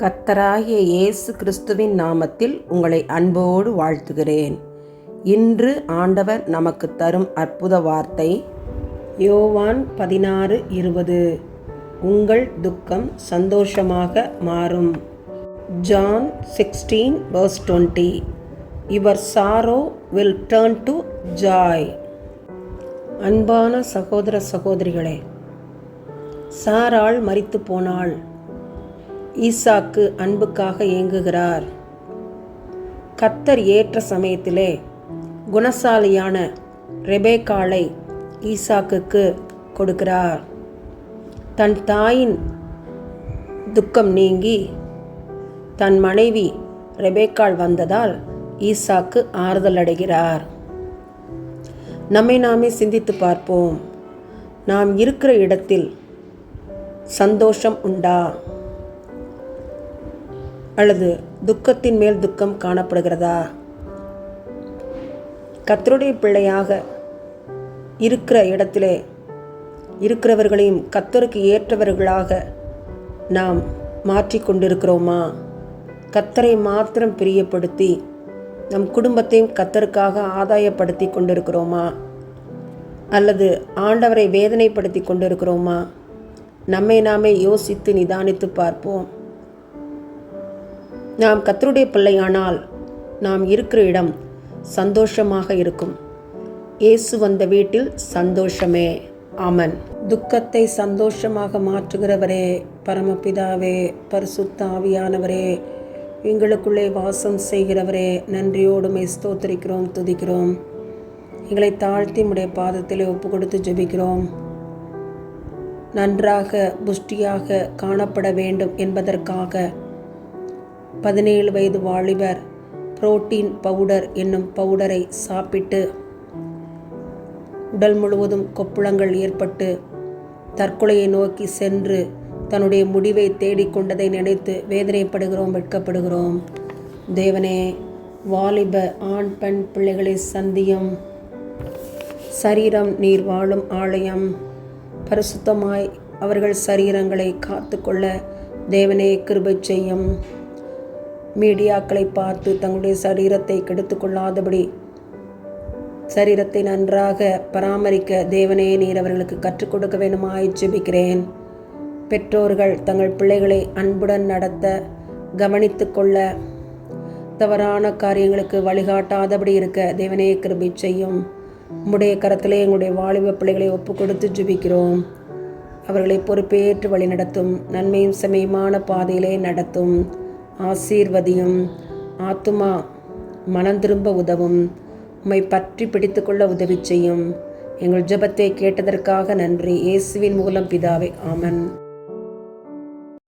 கத்தராகிய இயேசு கிறிஸ்துவின் நாமத்தில் உங்களை அன்போடு வாழ்த்துகிறேன். இன்று ஆண்டவர் நமக்கு தரும் அற்புத வார்த்தை யோவான் பதினாறு இருபது. உங்கள் துக்கம் சந்தோஷமாக மாறும். John sixteen verse twenty your sorrow will turn to joy அன்பான சகோதர சகோதரிகளே சாராள் மறித்து போனாள். ஈசாக்கு அன்புக்காக ஏங்குகிறார். கத்தர் ஏற்ற சமயத்திலே குணசாலியான ரெபேக்காளை ஈசாக்குக்கு கொடுக்கிறார். தன் தாயின் துக்கம் நீங்கி தன் மனைவி ரெபேக்கால் வந்ததால் ஈசாக்கு ஆறுதல் அடைகிறார். நம்மை நாமே சிந்தித்து பார்ப்போம். நாம் இருக்கிற இடத்தில் சந்தோஷம் உண்டா? அல்லது துக்கத்தின் மேல் துக்கம் காணப்படுகிறதா? கத்தருடைய பிள்ளையாக இருக்கிற இடத்திலே இருக்கிறவர்களையும் கத்தருக்கு ஏற்றவர்களாக நாம் மாற்றிக்கொண்டிருக்கிறோமா கத்தரை மாத்திரம் பிரியப்படுத்தி நம் குடும்பத்தையும் கத்தருக்காக ஆதாயப்படுத்தி கொண்டிருக்கிறோமா? அல்லது ஆண்டவரை வேதனைப்படுத்தி கொண்டிருக்கிறோமா? நம்மை நாமே யோசித்து நிதானித்து பார்ப்போம். நாம் கத்தருடைய பிள்ளையானால் நாம் இருக்கிற இடம் சந்தோஷமாக இருக்கும். இயேசு வந்த வீட்டில் சந்தோஷமே. ஆமன். துக்கத்தை சந்தோஷமாக மாற்றுகிறவரே பரமபிதாவே பரிசுத்த ஆவியானவரே எங்களுக்குள்ளே வாசம் செய்கிறவரே நன்றியோடுமை ஸ்தோத்திரிக்கிறோம் துதிக்கிறோம். எங்களை தாழ்த்தி உடைய பாதத்திலே ஒப்பு கொடுத்து ஜெபிக்கிறோம். நன்றாக புஷ்டியாக காணப்பட வேண்டும் என்பதற்காக பதினேழு வயது வாலிபர் புரோட்டீன் பவுடர் என்னும் பவுடரை சாப்பிட்டு உடல் முழுவதும் கொப்புளங்கள் ஏற்பட்டு தற்கொலையை நோக்கி சென்று தன்னுடைய முடிவை தேடிக்கொண்டதை நினைத்து வேதனைப்படுகிறோம் வெட்கப்படுகிறோம். தேவனே வாலிப ஆண் பெண் பிள்ளைகளை சந்தியும். சரீரம் நீர் வாழும் ஆலயம். பரிசுத்தமாய் அவர்கள் சரீரங்களை காத்துக்கொள்ள தேவனே கிருபை செய்யும். மீடியாக்களை பார்த்து தங்களுடைய சரீரத்தை கெடுத்துக்கொள்ளாதபடி சரீரத்தை நன்றாக பராமரிக்க தேவனே நீர் அவர்களுக்கு கற்றுக் கொடுக்க வேண்டுமாய் ஜெபிக்கிறேன். பெற்றோர்கள் தங்கள் பிள்ளைகளை அன்புடன் நடத்த கவனித்து கொள்ள தவறான காரியங்களுக்கு வழிகாட்டாதபடி இருக்க தேவனே கிருபை செய்யும். உம்முடைய கரத்திலே எங்களுடைய வாலிப பிள்ளைகளை ஒப்பு கொடுத்து ஜுபிக்கிறோம். அவர்களை பொறுப்பேற்று வழி நடத்தும் நன்மையும் செமையுமான பாதையிலே நடத்தும். ஆசீர்வதியும். ஆத்துமா மனம் திரும்ப உதவும். உம்மை பற்றி பிடித்துக்கொள்ள உதவி செய்யும். எங்கள் ஜெபத்தை கேட்டதற்காக நன்றி. இயேசுவின் மூலம் பிதாவே ஆமன்.